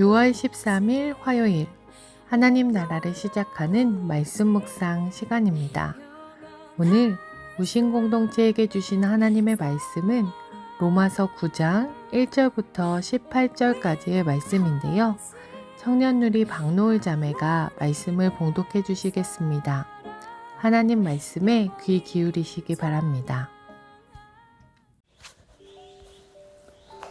6월 13일 화요일 하나님 나라를 시작하는 말씀 묵상 시간입니다. 오늘 무신 공동체에게 주신 하나님의 말씀은 로마서 9장 1절부터 18절까지의 말씀인데요. 청년 누리 박노을 자매가 말씀을 봉독해 주시겠습니다. 하나님 말씀에 귀 기울이시기 바랍니다.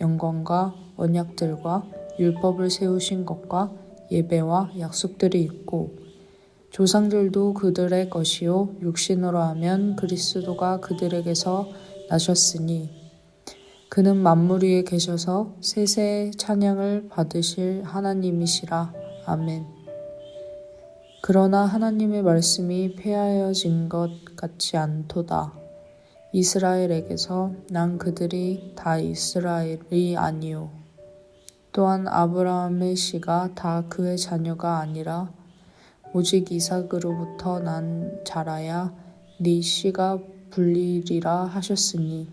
영광과 언약들과 율법을 세우신 것과 예배와 약속들이 있고 조상들도 그들의 것이요 육신으로 하면 그리스도가 그들에게서 나셨으니 그는 만물 위에 계셔서 세세의 찬양을 받으실 하나님이시라 아멘. 그러나 하나님의 말씀이 폐하여진 것 같지 않도다. 이스라엘에게서 난 그들이 다 이스라엘이 아니요. 또한 아브라함의 씨가 다 그의 자녀가 아니라 오직 이삭으로부터 난 자라야 네 씨가 불리리라 하셨으니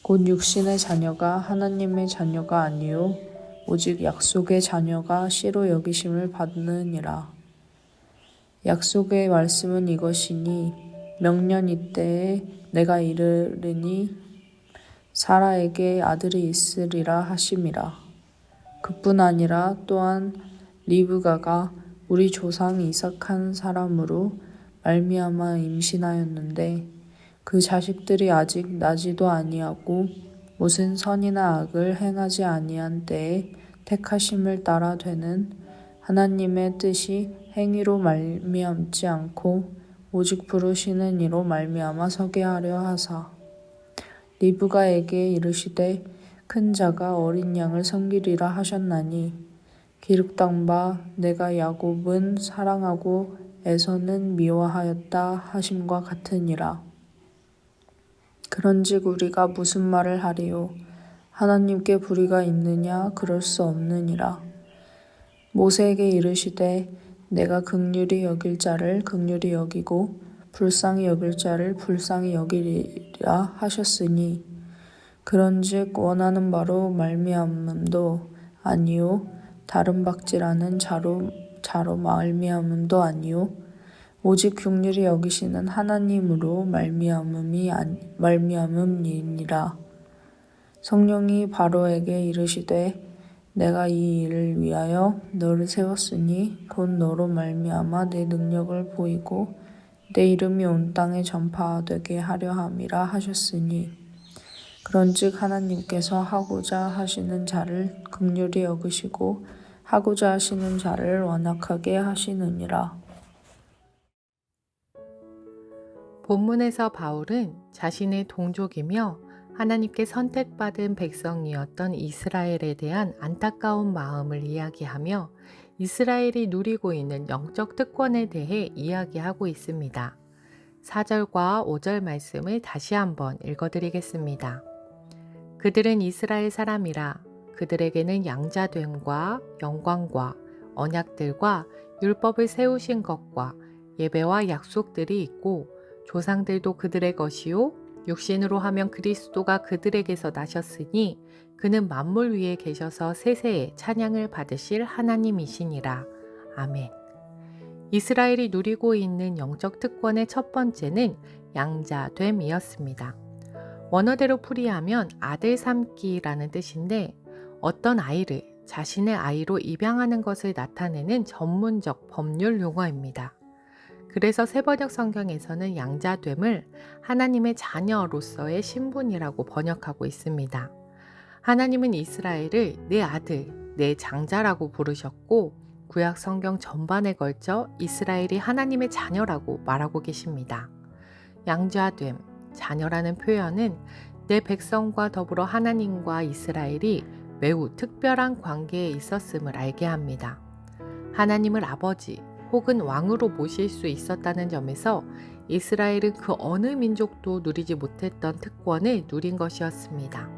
곧 육신의 자녀가 하나님의 자녀가 아니요 오직 약속의 자녀가 씨로 여기심을 받느니라. 약속의 말씀은 이것이니 명년 이때에 내가 이르르니 사라에게 아들이 있으리라 하심이라. 그뿐 아니라 또한 리브가가 우리 조상 이삭한 사람으로 말미암아 임신하였는데 그 자식들이 아직 나지도 아니하고 무슨 선이나 악을 행하지 아니한 때에 택하심을 따라 되는 하나님의 뜻이 행위로 말미암지 않고 오직 부르시는 이로 말미암아 서게 하려 하사. 리브가에게 이르시되 큰 자가 어린 양을 섬기리라 하셨나니 기록당 바 내가 야곱은 사랑하고 에서는 미워하였다 하심과 같으니라. 그런즉 우리가 무슨 말을 하리요? 하나님께 불의가 있느냐? 그럴 수 없느니라. 모세에게 이르시되 내가 극률이 여길 자를 극률이 여기고 불쌍히 여길 자를 불쌍히 여기리라 하셨으니 그런즉 원하는 바로 말미암음도 아니요 다른 박지라는 자로 자로 말미암음도 아니요 오직 극률이 여기시는 하나님으로 말미암음이 아니 말미암음이니라. 성령이 바로에게 이르시되 내가 이 일을 위하여 너를 세웠으니 곧 너로 말미암아 내 능력을 보이고 내 이름이 온 땅에 전파되게 하려 함이라 하셨으니. 그런즉 하나님께서 하고자 하시는 자를 극률히 여기시고 하고자 하시는 자를 완악하게 하시느니라. 본문에서 바울은 자신의 동족이며 하나님께 선택받은 백성이었던 이스라엘에 대한 안타까운 마음을 이야기하며 이스라엘이 누리고 있는 영적 특권에 대해 이야기하고 있습니다. 4절과 5절 말씀을 다시 한번 읽어드리겠습니다. 그들은 이스라엘 사람이라 그들에게는 양자됨과 영광과 언약들과 율법을 세우신 것과 예배와 약속들이 있고 조상들도 그들의 것이요 육신으로 하면 그리스도가 그들에게서 나셨으니 그는 만물 위에 계셔서 세세에 찬양을 받으실 하나님이시니라. 아멘. 이스라엘이 누리고 있는 영적 특권의 첫 번째는 양자됨이었습니다. 원어대로 풀이하면 아들 삼기라는 뜻인데 어떤 아이를 자신의 아이로 입양하는 것을 나타내는 전문적 법률 용어입니다. 그래서 세번역 성경에서는 양자됨을 하나님의 자녀로서의 신분이라고 번역하고 있습니다. 하나님은 이스라엘을 내 아들, 내 장자라고 부르셨고 구약 성경 전반에 걸쳐 이스라엘이 하나님의 자녀라고 말하고 계십니다. 양자됨, 자녀라는 표현은 내 백성과 더불어 하나님과 이스라엘이 매우 특별한 관계에 있었음을 알게 합니다. 하나님을 아버지 혹은 왕으로 모실 수 있었다는 점에서 이스라엘은 그 어느 민족도 누리지 못했던 특권을 누린 것이었습니다.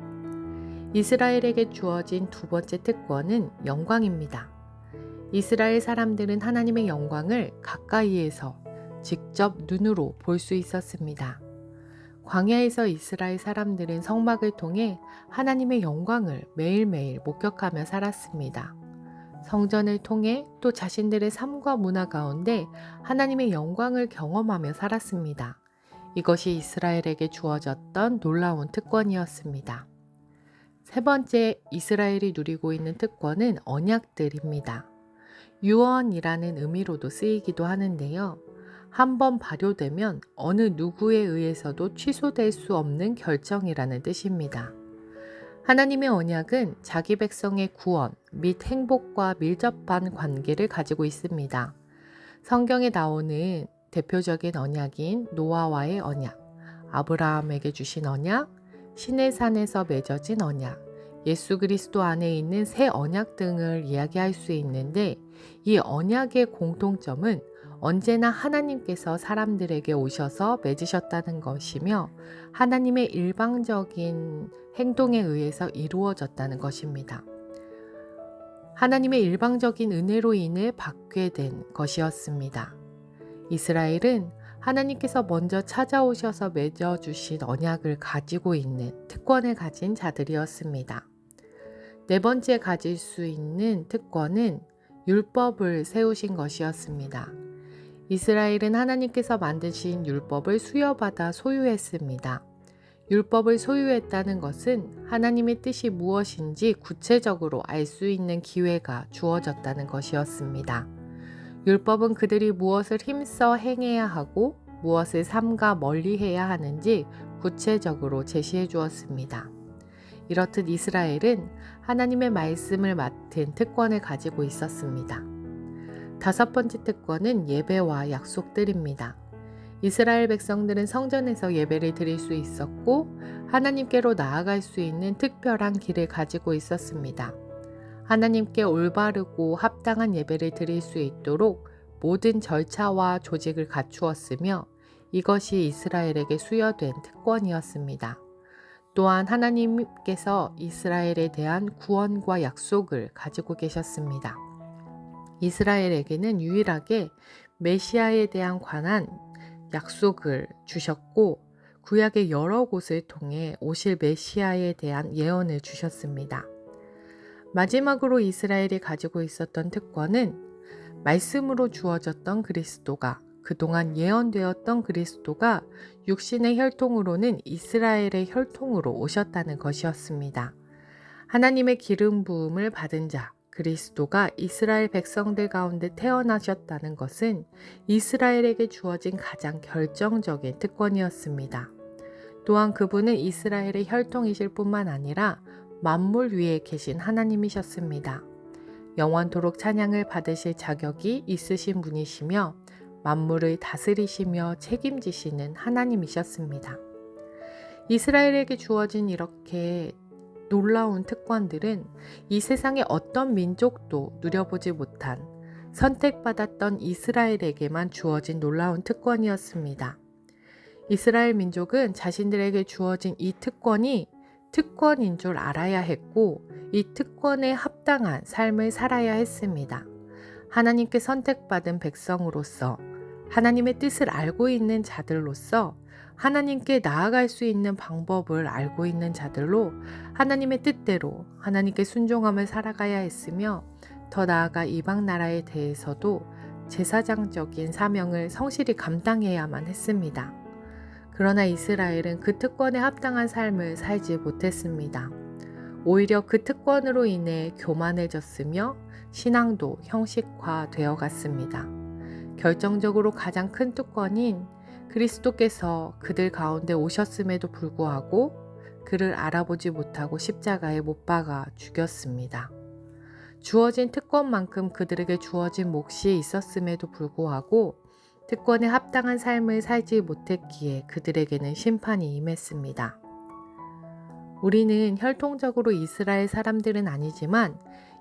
이스라엘에게 주어진 두 번째 특권은 영광입니다. 이스라엘 사람들은 하나님의 영광을 가까이에서 직접 눈으로 볼 수 있었습니다. 광야에서 이스라엘 사람들은 성막을 통해 하나님의 영광을 매일매일 목격하며 살았습니다. 성전을 통해 또 자신들의 삶과 문화 가운데 하나님의 영광을 경험하며 살았습니다. 이것이 이스라엘에게 주어졌던 놀라운 특권이었습니다. 세 번째 이스라엘이 누리고 있는 특권은 언약들입니다. 유언이라는 의미로도 쓰이기도 하는데요. 한번 발효되면 어느 누구에 의해서도 취소될 수 없는 결정이라는 뜻입니다. 하나님의 언약은 자기 백성의 구원 및 행복과 밀접한 관계를 가지고 있습니다. 성경에 나오는 대표적인 언약인 노아와의 언약, 아브라함에게 주신 언약, 신의 산에서 맺어진 언약, 예수 그리스도 안에 있는 새 언약 등을 이야기할 수 있는데 이 언약의 공통점은 언제나 하나님께서 사람들에게 오셔서 맺으셨다는 것이며 하나님의 일방적인 행동에 의해서 이루어졌다는 것입니다. 하나님의 일방적인 은혜로 인해 받게 된 것이었습니다. 이스라엘은 하나님께서 먼저 찾아오셔서 맺어주신 언약을 가지고 있는 특권을 가진 자들이었습니다. 네 번째 가질 수 있는 특권은 율법을 세우신 것이었습니다. 이스라엘은 하나님께서 만드신 율법을 수여받아 소유했습니다. 율법을 소유했다는 것은 하나님의 뜻이 무엇인지 구체적으로 알 수 있는 기회가 주어졌다는 것이었습니다. 율법은 그들이 무엇을 힘써 행해야 하고 무엇을 삼가 멀리 해야 하는지 구체적으로 제시해 주었습니다. 이렇듯 이스라엘은 하나님의 말씀을 맡은 특권을 가지고 있었습니다. 다섯 번째 특권은 예배와 약속들입니다. 이스라엘 백성들은 성전에서 예배를 드릴 수 있었고 하나님께로 나아갈 수 있는 특별한 길을 가지고 있었습니다. 하나님께 올바르고 합당한 예배를 드릴 수 있도록 모든 절차와 조직을 갖추었으며 이것이 이스라엘에게 수여된 특권이었습니다. 또한 하나님께서 이스라엘에 대한 구원과 약속을 가지고 계셨습니다. 이스라엘에게는 유일하게 메시아에 대한 관한 약속을 주셨고 구약의 여러 곳을 통해 오실 메시아에 대한 예언을 주셨습니다. 마지막으로 이스라엘이 가지고 있었던 특권은 말씀으로 주어졌던 그리스도가 그동안 예언되었던 그리스도가 육신의 혈통으로는 이스라엘의 혈통으로 오셨다는 것이었습니다. 하나님의 기름 부음을 받은 자, 그리스도가 이스라엘 백성들 가운데 태어나셨다는 것은 이스라엘에게 주어진 가장 결정적인 특권이었습니다. 또한 그분은 이스라엘의 혈통이실 뿐만 아니라 만물 위에 계신 하나님이셨습니다. 영원토록 찬양을 받으실 자격이 있으신 분이시며 만물을 다스리시며 책임지시는 하나님이셨습니다. 이스라엘에게 주어진 이렇게 놀라운 특권들은 이 세상의 어떤 민족도 누려보지 못한 선택받았던 이스라엘에게만 주어진 놀라운 특권이었습니다. 이스라엘 민족은 자신들에게 주어진 이 특권이 특권인 줄 알아야 했고 이 특권에 합당한 삶을 살아야 했습니다. 하나님께 선택받은 백성으로서 하나님의 뜻을 알고 있는 자들로서 하나님께 나아갈 수 있는 방법을 알고 있는 자들로 하나님의 뜻대로 하나님께 순종함을 살아가야 했으며 더 나아가 이방 나라에 대해서도 제사장적인 사명을 성실히 감당해야만 했습니다. 그러나 이스라엘은 그 특권에 합당한 삶을 살지 못했습니다. 오히려 그 특권으로 인해 교만해졌으며 신앙도 형식화 되어 갔습니다. 결정적으로 가장 큰 특권인 그리스도께서 그들 가운데 오셨음에도 불구하고 그를 알아보지 못하고 십자가에 못 박아 죽였습니다. 주어진 특권만큼 그들에게 주어진 몫이 있었음에도 불구하고 특권에 합당한 삶을 살지 못했기에 그들에게는 심판이 임했습니다. 우리는 혈통적으로 이스라엘 사람들은 아니지만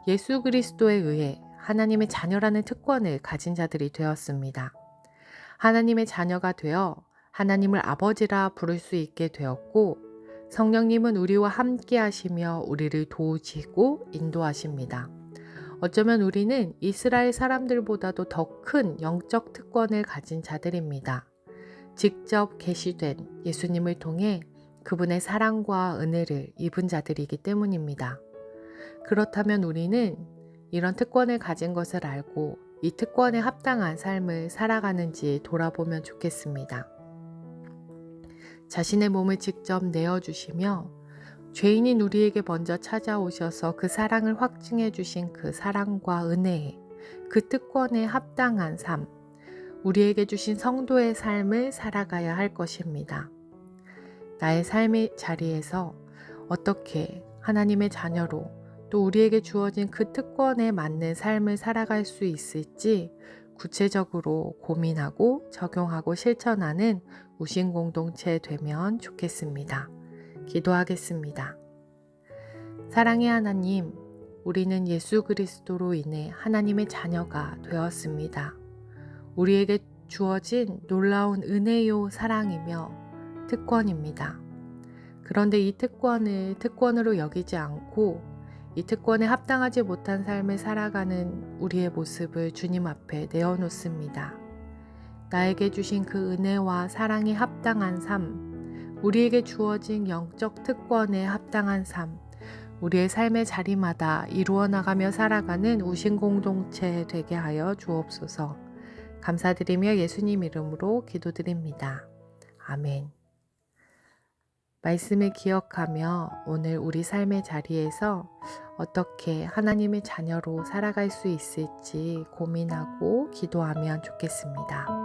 예수 그리스도에 의해 하나님의 자녀라는 특권을 가진 자들이 되었습니다. 하나님의 자녀가 되어 하나님을 아버지라 부를 수 있게 되었고 성령님은 우리와 함께 하시며 우리를 도우시고 인도하십니다. 어쩌면 우리는 이스라엘 사람들보다도 더 큰 영적 특권을 가진 자들입니다. 직접 계시된 예수님을 통해 그분의 사랑과 은혜를 입은 자들이기 때문입니다. 그렇다면 우리는 이런 특권을 가진 것을 알고 이 특권에 합당한 삶을 살아가는지 돌아보면 좋겠습니다. 자신의 몸을 직접 내어주시며 죄인인 우리에게 먼저 찾아오셔서 그 사랑을 확증해 주신 그 사랑과 은혜에 그 특권에 합당한 삶, 우리에게 주신 성도의 삶을 살아가야 할 것입니다. 나의 삶의 자리에서 어떻게 하나님의 자녀로 또 우리에게 주어진 그 특권에 맞는 삶을 살아갈 수 있을지 구체적으로 고민하고 적용하고 실천하는 우신 공동체 되면 좋겠습니다. 기도하겠습니다. 사랑의 하나님, 우리는 예수 그리스도로 인해 하나님의 자녀가 되었습니다. 우리에게 주어진 놀라운 은혜요 사랑이며 특권입니다. 그런데 이 특권을 특권으로 여기지 않고 이 특권에 합당하지 못한 삶을 살아가는 우리의 모습을 주님 앞에 내어놓습니다. 나에게 주신 그 은혜와 사랑에 합당한 삶, 우리에게 주어진 영적 특권에 합당한 삶, 우리의 삶의 자리마다 이루어 나가며 살아가는 우신 공동체 되게 하여 주옵소서. 감사드리며 예수님 이름으로 기도드립니다. 아멘. 말씀을 기억하며 오늘 우리 삶의 자리에서 어떻게 하나님의 자녀로 살아갈 수 있을지 고민하고 기도하면 좋겠습니다.